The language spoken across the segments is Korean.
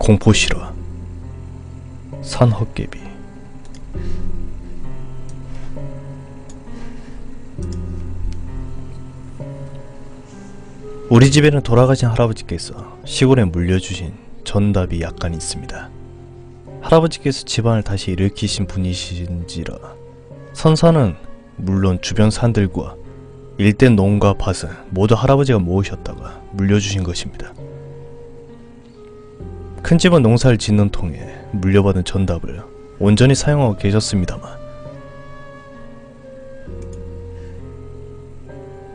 공포 실화 산 헛개비 우리 집에는 돌아가신 할아버지께서 시골에 물려주신 전답이 약간 있습니다. 할아버지께서 집안을 다시 일으키신 분이신지라 선산은 물론 주변 산들과 일대 농가 밭은 모두 할아버지가 모으셨다가 물려주신 것입니다. 큰 집은 농사를 짓는 통에 물려받은 전답을 온전히 사용하고 계셨습니다만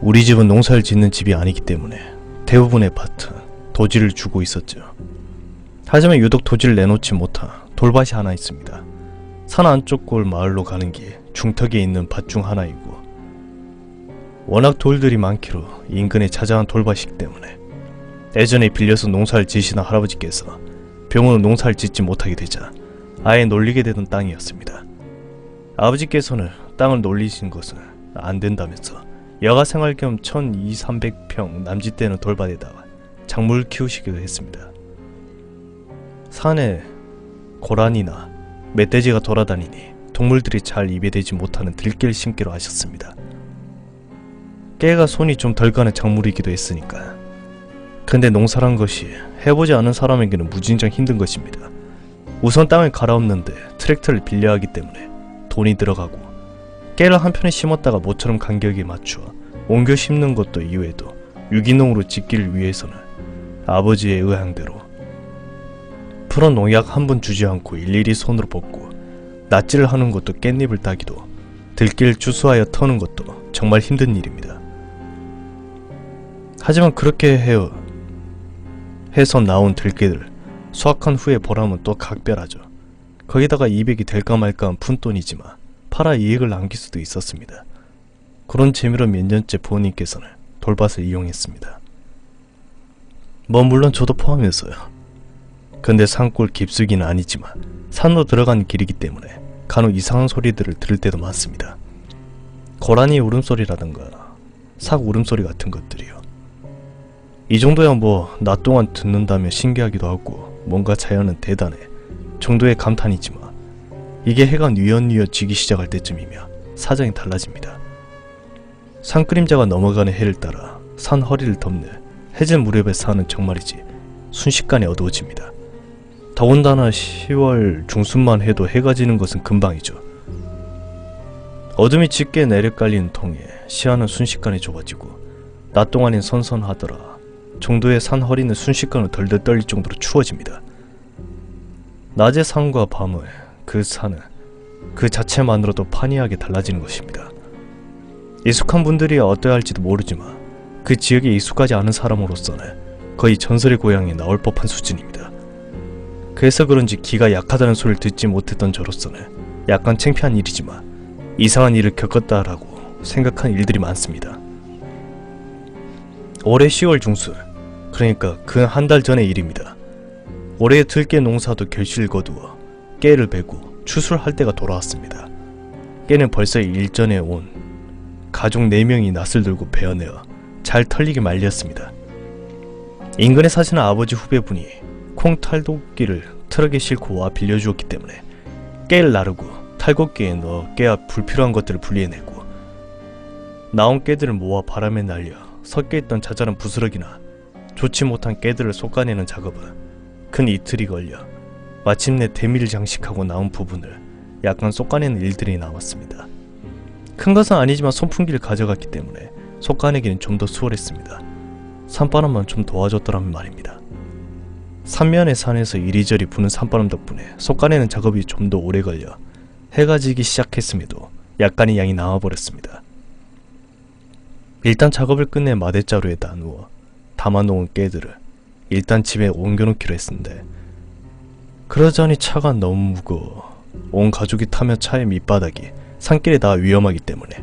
우리 집은 농사를 짓는 집이 아니기 때문에 대부분의 밭은 도지를 주고 있었죠. 하지만 유독 도지를 내놓지 못한 돌밭이 하나 있습니다. 산 안쪽 골 마을로 가는 길 중턱에 있는 밭 중 하나이고 워낙 돌들이 많기로 인근에 자자한 돌밭이기 때문에 예전에 빌려서 농사를 지시던 할아버지께서 병으로 농사를 짓지 못하게 되자 아예 놀리게 되던 땅이었습니다. 아버지께서는 땅을 놀리신 것은 안 된다면서 여가 생활 겸 1200평 남짓되는 돌밭에다가 작물 키우시기도 했습니다. 산에 고란이나 멧돼지가 돌아다니니 동물들이 잘 입에 대지 못하는 들깨를 심기로 하셨습니다. 깨가 손이 좀 덜 가는 작물이기도 했으니까. 근데 농사란 것이 해보지 않은 사람에게는 무진장 힘든 것입니다. 우선 땅을 갈아엎는데 트랙터를 빌려야 하기 때문에 돈이 들어가고 깨를 한 편에 심었다가 모처럼 간격에 맞추어 옮겨 심는 것도 이외에도 유기농으로 짓기를 위해서는 아버지의 의향대로 푸른 농약 한 번 주지 않고 일일이 손으로 뽑고 낫지를 하는 것도 깻잎을 따기도 들길 주수하여 터는 것도 정말 힘든 일입니다. 하지만 그렇게 해요. 해서 나온 들깨들 수확한 후에 보람은 또 각별하죠. 거기다가 200이 될까 말까한 푼돈이지만 팔아 이익을 남길 수도 있었습니다. 그런 재미로 몇 년째 부모님께서는 돌밭을 이용했습니다. 뭐 물론 저도 포함해서요. 근데 산골 깊숙이는 아니지만 산으로 들어간 길이기 때문에 간혹 이상한 소리들을 들을 때도 많습니다. 고라니 울음소리라든가 삭 울음소리 같은 것들이요. 이 정도야 뭐 낮 동안 듣는다면 신기하기도 하고 뭔가 자연은 대단해 정도의 감탄이지만 이게 해가 뉘엿뉘엿 지기 시작할 때쯤이면 사정이 달라집니다. 산 그림자가 넘어가는 해를 따라 산 허리를 덮는 해질 무렵의 산은 정말이지 순식간에 어두워집니다. 더군다나 10월 중순만 해도 해가 지는 것은 금방이죠. 어둠이 짙게 내려 깔리는 통에 시야는 순식간에 좁아지고 낮 동안엔 선선하더라 정도의 산 허리는 순식간에 덜덜 떨릴 정도로 추워집니다. 낮의 산과 밤의 그 산은 그 자체만으로도 판이하게 달라지는 것입니다. 익숙한 분들이 어떠할지도 모르지만 그 지역에 익숙하지 않은 사람으로서는 거의 전설의 고향에 나올 법한 수준입니다. 그래서 그런지 기가 약하다는 소리를 듣지 못했던 저로서는 약간 창피한 일이지만 이상한 일을 겪었다라고 생각한 일들이 많습니다. 올해 10월 중순, 그러니까 그한달 전의 일입니다. 올해 들깨 농사도 결실을 거두어 깨를 베고 추수할 때가 돌아왔습니다. 깨는 벌써 일전에 온 가족 4명이 낯을 들고 베어내어 잘 털리게 말렸습니다. 인근에 사시는 아버지 후배분이 콩 탈곡기를 트럭에 싣고 와 빌려주었기 때문에 깨를 나르고 탈곡기에 넣어 깨와 불필요한 것들을 분리해내고 나온 깨들을 모아 바람에 날려 섞여있던 자잘한 부스러기나 좋지 못한 깨들을 솎아내는 작업은 근 이틀이 걸려 마침내 대미를 장식하고 나온 부분을 약간 솎아내는 일들이 남았습니다. 큰 것은 아니지만 선풍기를 가져갔기 때문에 솎아내기는 좀 더 수월했습니다. 산바람만 좀 도와줬더라면 말입니다. 산면의 산에서 이리저리 부는 산바람 덕분에 솎아내는 작업이 좀 더 오래 걸려 해가 지기 시작했음에도 약간의 양이 남아버렸습니다. 일단 작업을 끝내 마대자루에다 누워 담아놓은 깨들을 일단 집에 옮겨놓기로 했는데 그러자니 차가 너무 무거워 온 가족이 타며 차의 밑바닥이 산길에 닿아 위험하기 때문에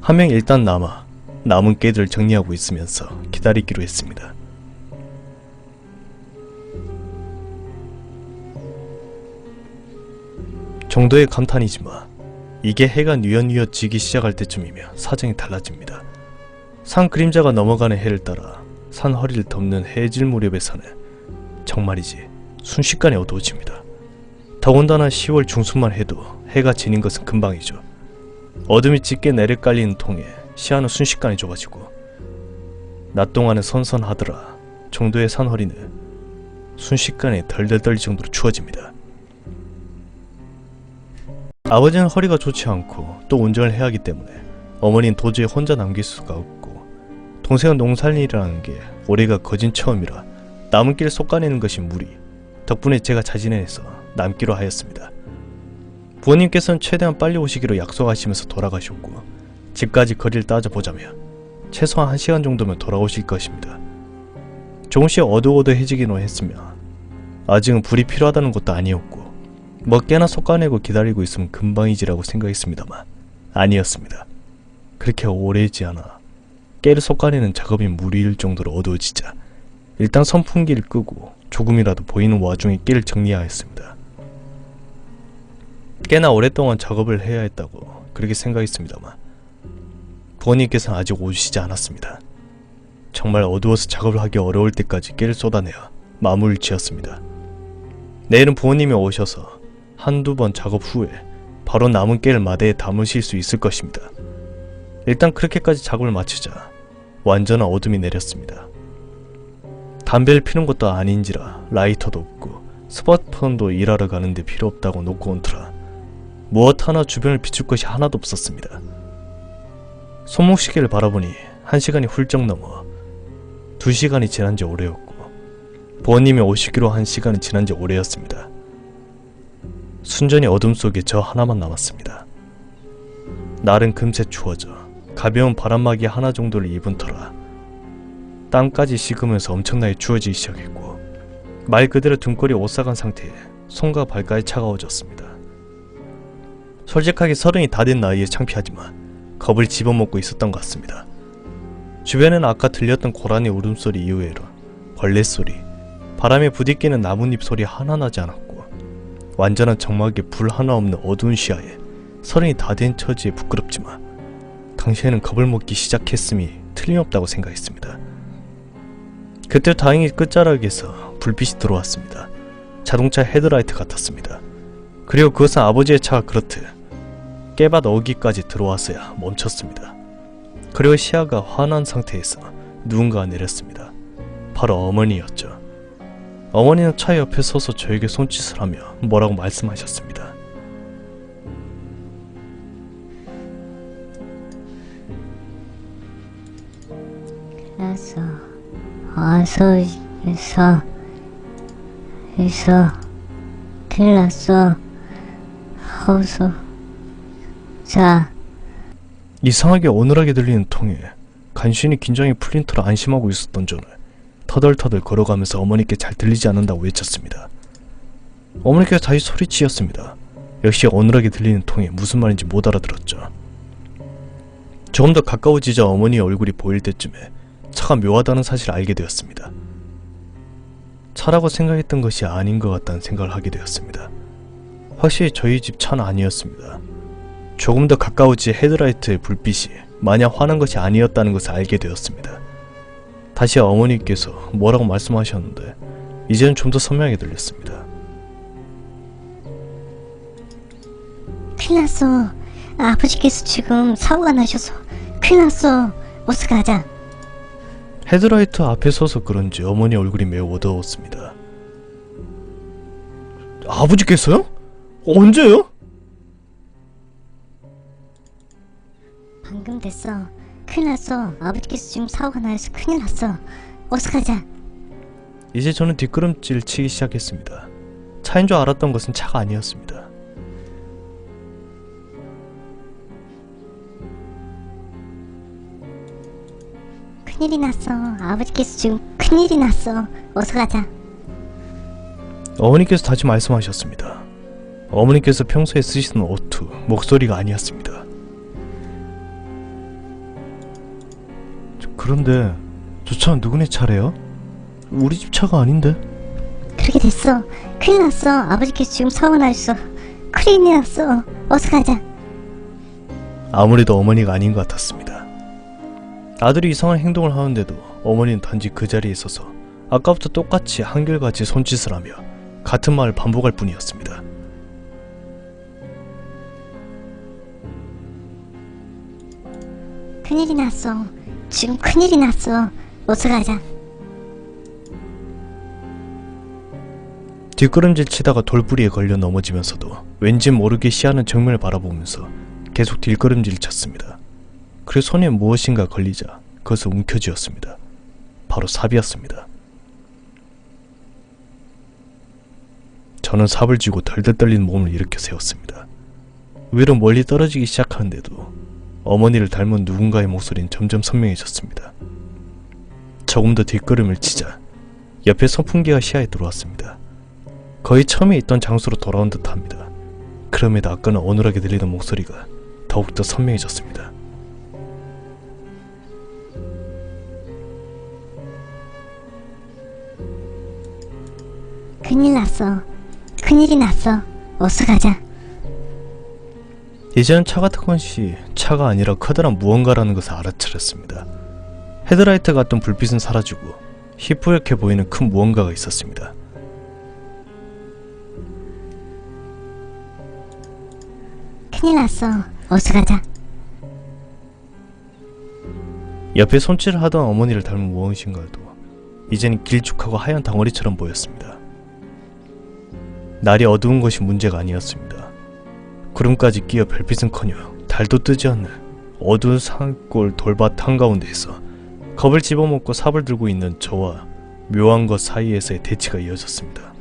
한 명 일단 남아 남은 깨들을 정리하고 있으면서 기다리기로 했습니다. 정도의 감탄이지만 이게 해가 뉘엿뉘엿 지기 시작할 때쯤이면 사정이 달라집니다. 산 그림자가 넘어가는 해를 따라 산 허리를 덮는 해질 산은 정말이지 순식간에 어두워집니다. 더군다나 10월 중순만 해도 해가 지는 것은 금방이죠. 어둠이 짙게 내려깔리는 통에 시야는 순식간에 좁아지고 낮 동안은 선선하더라 정도의 산허리는 순식간에 덜덜 떨릴 정도로 추워집니다. 아버지는 허리가 좋지 않고 또 운전을 해야 하기 때문에 어머니는 도저히 혼자 남길 수가 없고 동생은 농살일이라는 게 올해가 거진 처음이라 남은 길 솎아내는 것이 무리 덕분에 제가 자진해서 남기로 하였습니다. 부모님께서는 최대한 빨리 오시기로 약속하시면서 돌아가셨고 집까지 거리를 따져보자면 최소한 1시간 정도면 돌아오실 것입니다. 조금씩 어두어두해지기는 했으며 아직은 불이 필요하다는 것도 아니었고 뭐 깨나 솎아내고 기다리고 있으면 금방이지라고 생각했습니다만 아니었습니다. 그렇게 오래지 않아 깨를 솎아내는 작업이 무리일 정도로 어두워지자 일단 선풍기를 끄고 조금이라도 보이는 와중에 깨를 정리하였습니다. 꽤나 오랫동안 작업을 해야 했다고 그렇게 생각했습니다만 부모님께서는 아직 오시지 않았습니다. 정말 어두워서 작업을 하기 어려울 때까지 깨를 쏟아내어 마무리를 지었습니다. 내일은 부모님이 오셔서 한두 번 작업 후에 바로 남은 깨를 마대에 담으실 수 있을 것입니다. 일단 그렇게까지 작업을 마치자 완전한 어둠이 내렸습니다. 담배를 피는 것도 아닌지라 라이터도 없고 스마트폰도 일하러 가는데 필요 없다고 놓고 온 터라 무엇 하나 주변을 비출 것이 하나도 없었습니다. 손목시계를 바라보니 한 시간이 훌쩍 넘어 두 시간이 지난 지 오래였고 부모님이 오시기로 한 시간은 지난 지 오래였습니다. 순전히 어둠 속에 저 하나만 남았습니다. 날은 금세 추워져 가벼운 바람막이 하나 정도를 입은 터라 땀까지 식으면서 엄청나게 추워지기 시작했고 말 그대로 등골이 오싹한 상태에 손과 발까지 차가워졌습니다. 솔직하게 서른이 다 된 나이에 창피하지만 겁을 집어먹고 있었던 것 같습니다. 주변에는 아까 들렸던 고라니 울음소리 이외로 벌레 소리, 바람에 부딪히는 나뭇잎 소리 하나 나지 않았고 완전한 정막에 불 하나 없는 어두운 시야에 서른이 다 된 처지에 부끄럽지만 당시에는 겁을 먹기 시작했음이 틀림없다고 생각했습니다. 그때 다행히 끝자락에서 불빛이 들어왔습니다. 자동차 헤드라이트 같았습니다. 그리고 그것은 아버지의 차가 그렇듯 깨밭 어기까지 들어왔어야 멈췄습니다. 그리고 시야가 환한 상태에서 누군가가 내렸습니다. 바로 어머니였죠. 어머니는 차 옆에 서서 저에게 손짓을 하며 뭐라고 말씀하셨습니다. 알았어. 어서 있어. 있어. 큰일 났어. 어서. 자, 이상하게 어눌하게 들리는 통에 간신히 긴장이 풀린 터라 안심하고 있었던 저는 터덜터덜 걸어가면서 어머니께 잘 들리지 않는다고 외쳤습니다. 어머니께서 다시 소리치었습니다. 역시 어눌하게 들리는 통에 무슨 말인지 못 알아들었죠. 조금 더 가까워지자 어머니의 얼굴이 보일 때쯤에 차가 묘하다는 사실을 알게 되었습니다. 차라고 생각했던 것이 아닌 것 같다는 생각을 하게 되었습니다. 확실히 저희 집 차는 아니었습니다. 조금 더 가까워지 헤드라이트의 불빛이 마냥 환한 것이 아니었다는 것을 알게 되었습니다. 다시 어머니께서 뭐라고 말씀하셨는데 이제는 좀 더 선명하게 들렸습니다. 큰일 났어. 아버지께서 지금 사고가 나셔서 큰일 났어. 어서 가자. 헤드라이트 앞에 서서 그런지 어머니 얼굴이 매우 어두웠습니다. 아버지께서요? 언제요? 방금 됐어. 큰일 났어. 아버지께서 지금 사고가 나서 큰일 났어. 어서 가자. 이제 저는 뒷걸음질 치기 시작했습니다. 차인 줄 알았던 것은 차가 아니었습니다. 큰일이 났어. 아버지께서 지금 큰일이 났어. 어서 가자. 어머니께서 다시 말씀하셨습니다. 어머니께서 평소에 쓰시던 어투, 목소리가 아니었습니다. 저- 그런데 저 차는 누구네 차래요? 우리 집 차가 아닌데? 그렇게 됐어. 큰일 났어. 아버지께서 지금 나셨어. 큰일이 났어. 어서 가자. 아무래도 어머니가 아닌 것 같았습니다. 아들이 이상한 행동을 하는데도 어머니는 단지 그 자리에 있어서 아까부터 똑같이 한결같이 손짓을 하며 같은 말을 반복할 뿐이었습니다. 큰일이 났어. 지금 큰일이 났어. 어서 가자. 뒷걸음질 치다가 돌부리에 걸려 넘어지면서도 왠지 모르게 시야는 정면을 바라보면서 계속 뒷걸음질 쳤습니다. 그래 손에 무엇인가 걸리자 그것은 움켜쥐었습니다. 바로 삽이었습니다. 저는 삽을 쥐고 덜덜 떨린 몸을 일으켜 세웠습니다. 위로 멀리 떨어지기 시작하는데도 어머니를 닮은 누군가의 목소리는 점점 선명해졌습니다. 조금 더 뒷걸음을 치자 옆에 선풍기가 시야에 들어왔습니다. 거의 처음에 있던 장소로 돌아온 듯합니다. 그럼에도 아까는 어눌하게 들리던 목소리가 더욱더 선명해졌습니다. 큰일 났어. 큰일이 났어. 어서 가자. 이제는 차 같은 것이 차가 아니라 커다란 무언가라는 것을 알아차렸습니다. 헤드라이트 같던 불빛은 사라지고 희뿌옇게 보이는 큰 무언가가 있었습니다. 큰일 났어. 어서 가자. 옆에 손질을 하던 어머니를 닮은 무엇인가도 이제는 길쭉하고 하얀 덩어리처럼 보였습니다. 날이 어두운 것이 문제가 아니었습니다. 구름까지 끼어 별빛은커녕 달도 뜨지 않는 어두운 산골 돌밭 한가운데에서 겁을 집어먹고 삽을 들고 있는 저와 묘한 것 사이에서의 대치가 이어졌습니다.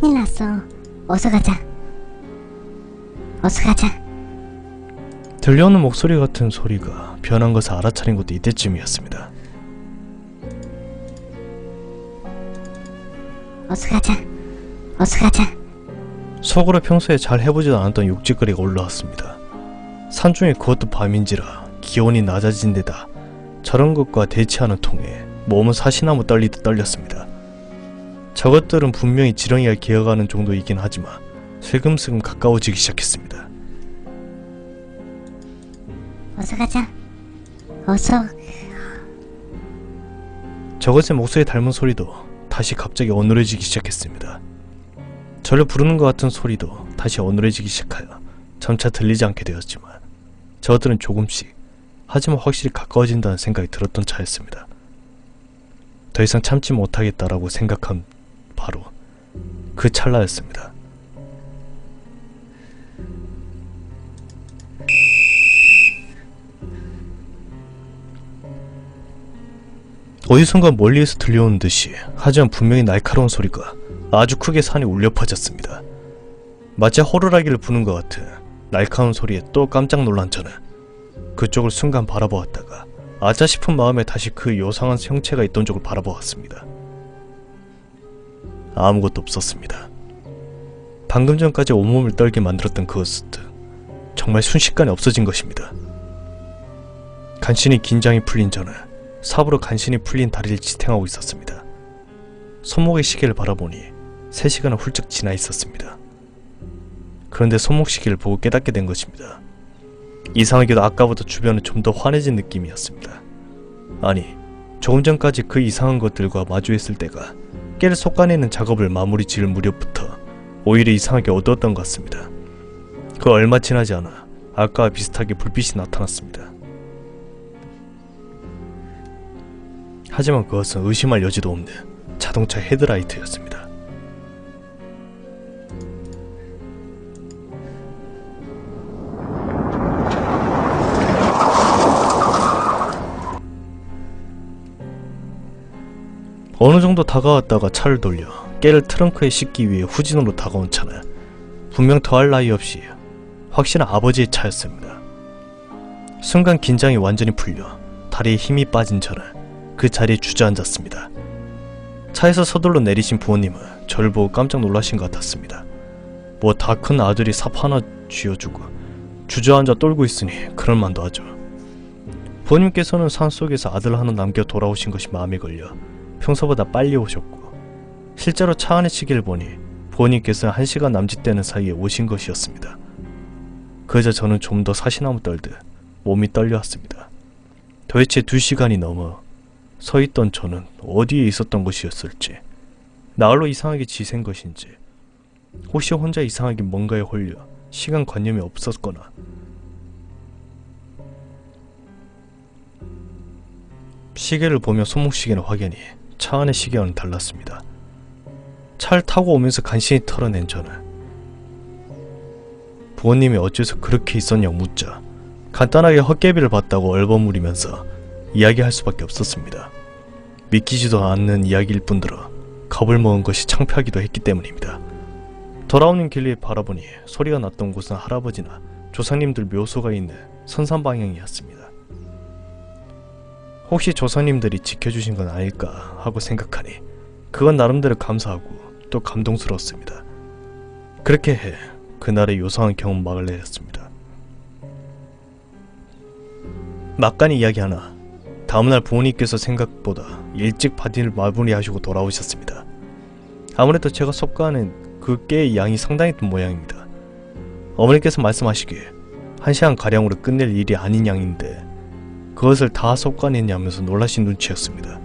큰일 났어. 어서 가자. 어서 가자. 들려오는 목소리 같은 소리가 변한 것을 알아차린 것도 이때쯤이었습니다. 어서 가자. 어서 가자. 속으로 평소에 잘 해보지도 않았던 육지거리가 올라왔습니다. 산중에 그것도 밤인지라 기온이 낮아진 데다 저런 것과 대치하는 통에 몸은 사시나무 떨리듯 떨렸습니다. 저것들은 분명히 지렁이가 기어가는 정도이긴 하지만 슬금슬금 가까워지기 시작했습니다. 어서 가자. 어서. 저것의 목소리 닮은 소리도 다시 갑자기 어눌해지기 시작했습니다. 저를 부르는 것 같은 소리도 다시 어눌해지기 시작하여 점차 들리지 않게 되었지만 저들은 조금씩 하지만 확실히 가까워진다는 생각이 들었던 차였습니다. 더 이상 참지 못하겠다라고 생각한 바로 그 찰나였습니다. 어디선가 멀리에서 들려오는 듯이 하지만 분명히 날카로운 소리가 아주 크게 산에 울려 퍼졌습니다. 마치 호루라기를 부는 것 같은 날카로운 소리에 또 깜짝 놀란 저는 그쪽을 순간 바라보았다가 아자 싶은 마음에 다시 그 요상한 형체가 있던 쪽을 바라보았습니다. 아무것도 없었습니다. 방금 전까지 온몸을 떨게 만들었던 그것은 정말 순식간에 없어진 것입니다. 간신히 긴장이 풀린 저는 삽으로 간신히 풀린 다리를 지탱하고 있었습니다. 손목의 시계를 바라보니 3시간은 훌쩍 지나 있었습니다. 그런데 손목 시계를 보고 깨닫게 된 것입니다. 이상하게도 아까보다 주변은 좀 더 환해진 느낌이었습니다. 아니, 조금 전까지 그 이상한 것들과 마주했을 때가 깨를 솎아내는 작업을 마무리 지을 무렵부터 오히려 이상하게 어두웠던 것 같습니다. 그 얼마 지나지 않아 아까와 비슷하게 불빛이 나타났습니다. 하지만 그것은 의심할 여지도 없는 자동차 헤드라이트였습니다. 어느 정도 다가왔다가 차를 돌려 깨를 트렁크에 싣기 위해 후진으로 다가온 차는 분명 더할 나위 없이 확실한 아버지의 차였습니다. 순간 긴장이 완전히 풀려 다리에 힘이 빠진 저는 그 자리에 주저앉았습니다. 차에서 서둘러 내리신 부모님은 저를 보고 깜짝 놀라신 것 같았습니다. 뭐 다 큰 아들이 삽 하나 쥐어주고 주저앉아 떨고 있으니 그럴만도 하죠. 부모님께서는 산속에서 아들 하나 남겨 돌아오신 것이 마음에 걸려 평소보다 빨리 오셨고 실제로 차 안의 시계를 보니 부모님께서는 한 시간 남짓되는 사이에 오신 것이었습니다. 그저 저는 좀 더 사시나무 떨듯 몸이 떨려왔습니다. 도대체 두 시간이 넘어 서 있던 저는 어디에 있었던 것이었을지 나홀로 이상하게 지샌 것인지 혹시 혼자 이상하게 뭔가에 홀려 시간 관념이 없었거나 시계를 보며 손목시계는 확연히 차 안의 시계와는 달랐습니다. 차를 타고 오면서 간신히 털어낸 저는 부모님이 어째서 그렇게 있었냐고 묻자 간단하게 헛개비를 봤다고 얼버무리면서 이야기할 수밖에 없었습니다. 믿기지도 않는 이야기일 뿐더러 겁을 먹은 것이 창피하기도 했기 때문입니다. 돌아오는 길을 바라보니 소리가 났던 곳은 할아버지나 조상님들 묘소가 있는 선산 방향이었습니다. 혹시 조상님들이 지켜주신 건 아닐까 하고 생각하니 그건 나름대로 감사하고 또 감동스러웠습니다. 그렇게 해 그날의 요상한 경험 막을 내렸습니다. 막간이 이야기 하나 다음날 부모님께서 생각보다 일찍 파티를 마무리하시고 돌아오셨습니다. 아무래도 제가 속가하는 그 깨의 양이 상당했던 모양입니다. 어머니께서 말씀하시기에 한 시간 가량으로 끝낼 일이 아닌 양인데 그것을 다 속가냈냐면서 놀라신 눈치였습니다.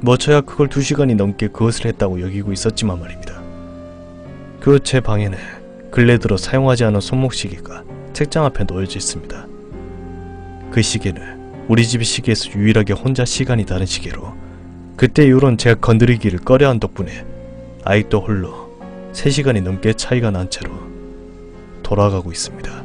뭐 저야 그걸 두 시간이 넘게 그것을 했다고 여기고 있었지만 말입니다. 그 제 방에는 근래 들어 사용하지 않은 손목시계가 책장 앞에 놓여져 있습니다. 그 시계는 우리 집 시계에서 유일하게 혼자 시간이 다른 시계로 그때 이후론 제가 건드리기를 꺼려한 덕분에 아직도 홀로 3시간이 넘게 차이가 난 채로 돌아가고 있습니다.